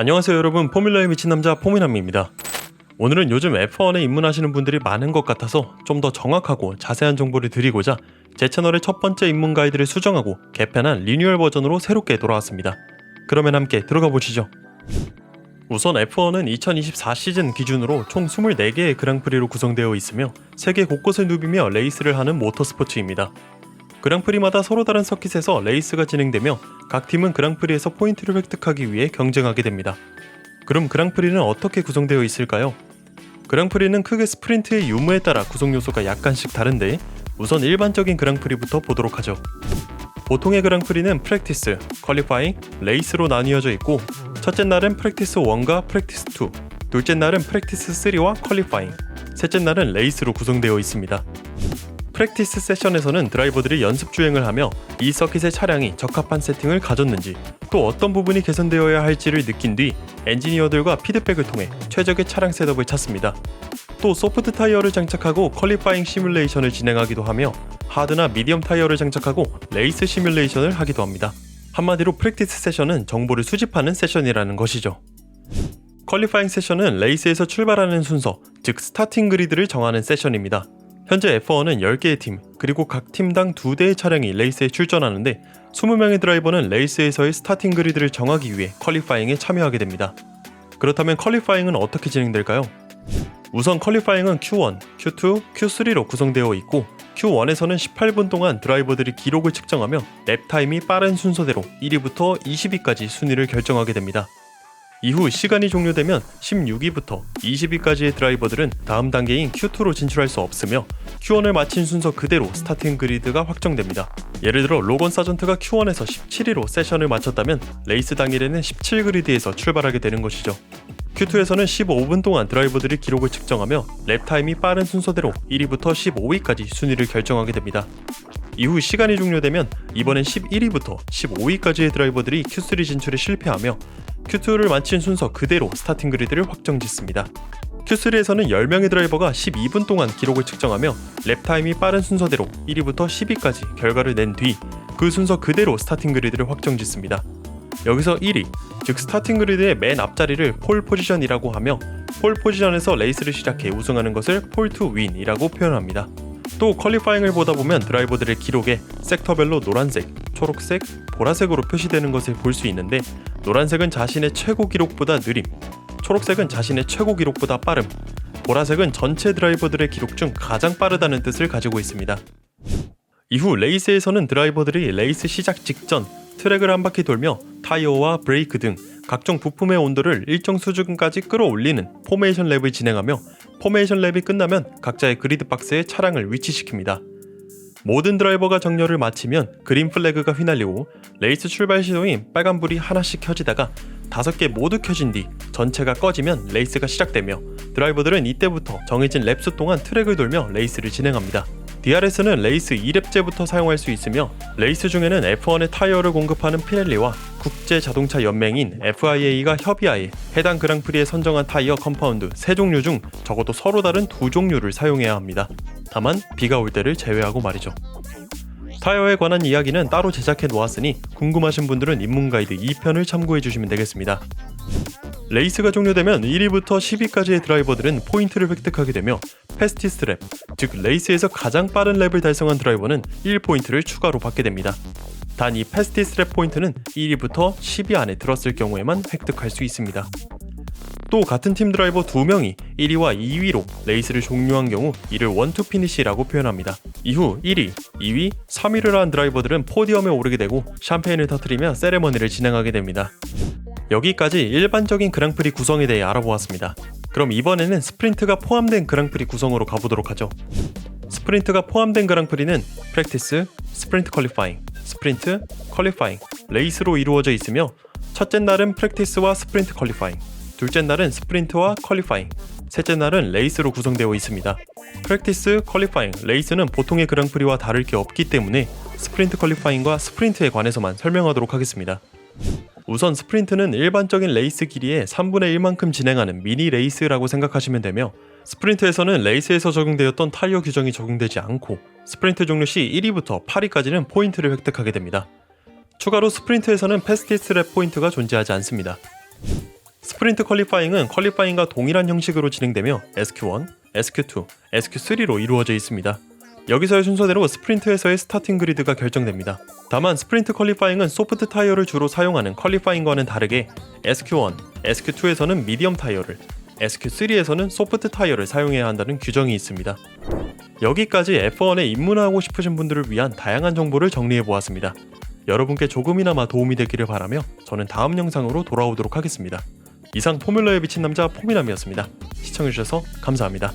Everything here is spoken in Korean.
안녕하세요 여러분 포뮬러에 미친 남자 포미남입니다. 오늘은 요즘 F1에 입문하시는 분들이 많은 것 같아서 좀 더 정확하고 자세한 정보를 드리고자 제 채널의 첫 번째 입문 가이드를 수정하고 개편한 리뉴얼 버전으로 새롭게 돌아왔습니다. 그러면 함께 들어가 보시죠. 우선 F1은 2024 시즌 기준으로 총 24개의 그랑프리로 구성되어 있으며 세계 곳곳을 누비며 레이스를 하는 모터스포츠입니다. 그랑프리마다 서로 다른 서킷에서 레이스가 진행되며 각 팀은 그랑프리에서 포인트를 획득하기 위해 경쟁하게 됩니다. 그럼 그랑프리는 어떻게 구성되어 있을까요? 그랑프리는 크게 스프린트의 유무에 따라 구성 요소가 약간씩 다른데 우선 일반적인 그랑프리부터 보도록 하죠. 보통의 그랑프리는 프랙티스, 퀄리파잉, 레이스로 나뉘어져 있고 첫째 날은 프랙티스 1과 프랙티스 2, 둘째 날은 프랙티스 3와 퀄리파잉, 셋째 날은 레이스로 구성되어 있습니다. 프랙티스 세션에서는 드라이버들이 연습 주행을 하며 이 서킷의 차량이 적합한 세팅을 가졌는지 또 어떤 부분이 개선되어야 할지를 느낀 뒤 엔지니어들과 피드백을 통해 최적의 차량 셋업을 찾습니다. 또 소프트 타이어를 장착하고 퀄리파잉 시뮬레이션을 진행하기도 하며 하드나 미디엄 타이어를 장착하고 레이스 시뮬레이션을 하기도 합니다. 한마디로 프랙티스 세션은 정보를 수집하는 세션이라는 것이죠. 퀄리파잉 세션은 레이스에서 출발하는 순서, 즉 스타팅 그리드를 정하는 세션입니다. 현재 F1은 10개의 팀, 그리고 각 팀당 2대의 차량이 레이스에 출전하는데 20명의 드라이버는 레이스에서의 스타팅 그리드를 정하기 위해 퀄리파잉에 참여하게 됩니다. 그렇다면 퀄리파잉은 어떻게 진행될까요? 우선 퀄리파잉은 Q1, Q2, Q3로 구성되어 있고 Q1에서는 18분 동안 드라이버들이 기록을 측정하며 랩 타임이 빠른 순서대로 1위부터 20위까지 순위를 결정하게 됩니다. 이후 시간이 종료되면 16위부터 20위까지의 드라이버들은 다음 단계인 Q2로 진출할 수 없으며 Q1을 마친 순서 그대로 스타팅 그리드가 확정됩니다. 예를 들어 로건 사전트가 Q1에서 17위로 세션을 마쳤다면 레이스 당일에는 17 그리드에서 출발하게 되는 것이죠. Q2에서는 15분 동안 드라이버들이 기록을 측정하며 랩 타임이 빠른 순서대로 1위부터 15위까지 순위를 결정하게 됩니다. 이후 시간이 종료되면 이번엔 11위부터 15위까지의 드라이버들이 Q3 진출에 실패하며 Q2를 마친 순서 그대로 스타팅 그리드를 확정 짓습니다. Q3에서는 10명의 드라이버가 12분 동안 기록을 측정하며 랩 타임이 빠른 순서대로 1위부터 10위까지 결과를 낸 뒤 그 순서 그대로 스타팅 그리드를 확정 짓습니다. 여기서 1위, 즉 스타팅 그리드의 맨 앞자리를 폴 포지션이라고 하며 폴 포지션에서 레이스를 시작해 우승하는 것을 폴 투 윈이라고 표현합니다. 또 퀄리파잉을 보다 보면 드라이버들의 기록에 섹터별로 노란색, 초록색, 보라색으로 표시되는 것을 볼 수 있는데 노란색은 자신의 최고 기록보다 느림, 초록색은 자신의 최고 기록보다 빠름, 보라색은 전체 드라이버들의 기록 중 가장 빠르다는 뜻을 가지고 있습니다. 이후 레이스에서는 드라이버들이 레이스 시작 직전 트랙을 한 바퀴 돌며 타이어와 브레이크 등 각종 부품의 온도를 일정 수준까지 끌어올리는 포메이션 랩을 진행하며 포메이션 랩이 끝나면 각자의 그리드 박스에 차량을 위치시킵니다. 모든 드라이버가 정렬을 마치면 그린 플래그가 휘날리고 레이스 출발 신호인 빨간불이 하나씩 켜지다가 다섯 개 모두 켜진 뒤 전체가 꺼지면 레이스가 시작되며 드라이버들은 이때부터 정해진 랩수 동안 트랙을 돌며 레이스를 진행합니다. DRS는 레이스 2랩제부터 사용할 수 있으며 레이스 중에는 F1의 타이어를 공급하는 피렐리와 국제 자동차 연맹인 FIA가 협의하에 해당 그랑프리에 선정한 타이어 컴파운드 3종류 중 적어도 서로 다른 두 종류를 사용해야 합니다. 다만 비가 올 때를 제외하고 말이죠. 타이어에 관한 이야기는 따로 제작해 놓았으니 궁금하신 분들은 입문 가이드 2편을 참고해 주시면 되겠습니다. 레이스가 종료되면 1위부터 10위까지의 드라이버들은 포인트를 획득하게 되며 패스티스 랩, 즉 레이스에서 가장 빠른 랩을 달성한 드라이버는 1포인트를 추가로 받게 됩니다. 단 이 패스티스 랩 포인트는 1위부터 10위 안에 들었을 경우에만 획득할 수 있습니다. 또 같은 팀 드라이버 2명이 1위와 2위로 레이스를 종료한 경우 이를 원투 피니시라고 표현합니다. 이후 1위, 2위, 3위를 한 드라이버들은 포디엄에 오르게 되고 샴페인을 터트리며 세레머니를 진행하게 됩니다. 여기까지 일반적인 그랑프리 구성에 대해 알아보았습니다. 그럼 이번에는 스프린트가 포함된 그랑프리 구성으로 가보도록 하죠. 스프린트가 포함된 그랑프리는 프랙티스, 스프린트 퀄리파잉, 스프린트, 퀄리파잉, 레이스로 이루어져 있으며 첫째 날은 프랙티스와 스프린트 퀄리파잉, 둘째 날은 스프린트와 퀄리파잉, 셋째 날은 레이스로 구성되어 있습니다. 프랙티스, 퀄리파잉, 레이스는 보통의 그랑프리와 다를 게 없기 때문에 스프린트 퀄리파잉과 스프린트에 관해서만 설명하도록 하겠습니다. 우선 스프린트는 일반적인 레이스 길이의 3분의 1만큼 진행하는 미니 레이스라고 생각하시면 되며 스프린트에서는 레이스에서 적용되었던 타이어 규정이 적용되지 않고 스프린트 종료 시 1위부터 8위까지는 포인트를 획득하게 됩니다. 추가로 스프린트에서는 패스티스 랩 포인트가 존재하지 않습니다. 스프린트 퀄리파잉은 퀄리파잉과 동일한 형식으로 진행되며 SQ1, SQ2, SQ3로 이루어져 있습니다. 여기서의 순서대로 스프린트에서의 스타팅 그리드가 결정됩니다. 다만 스프린트 퀄리파잉은 소프트 타이어를 주로 사용하는 퀄리파잉과는 다르게 SQ1, SQ2에서는 미디엄 타이어를, SQ3에서는 소프트 타이어를 사용해야 한다는 규정이 있습니다. 여기까지 F1에 입문하고 싶으신 분들을 위한 다양한 정보를 정리해 보았습니다. 여러분께 조금이나마 도움이 되기를 바라며 저는 다음 영상으로 돌아오도록 하겠습니다. 이상 포뮬러에 미친 남자 포미남이었습니다. 시청해주셔서 감사합니다.